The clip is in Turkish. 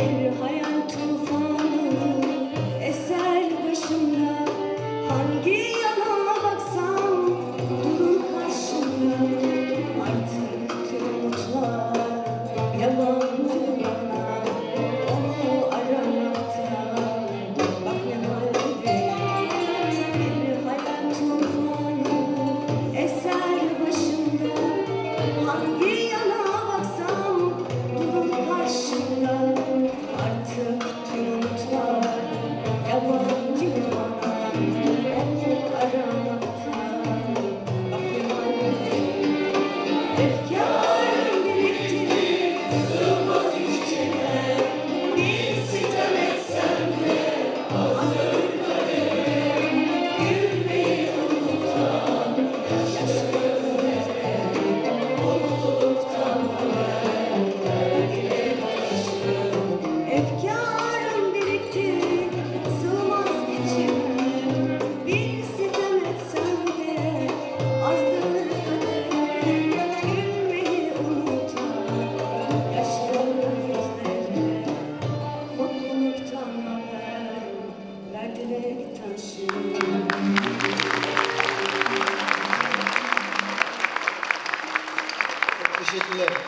Lord. if Teşekkürler.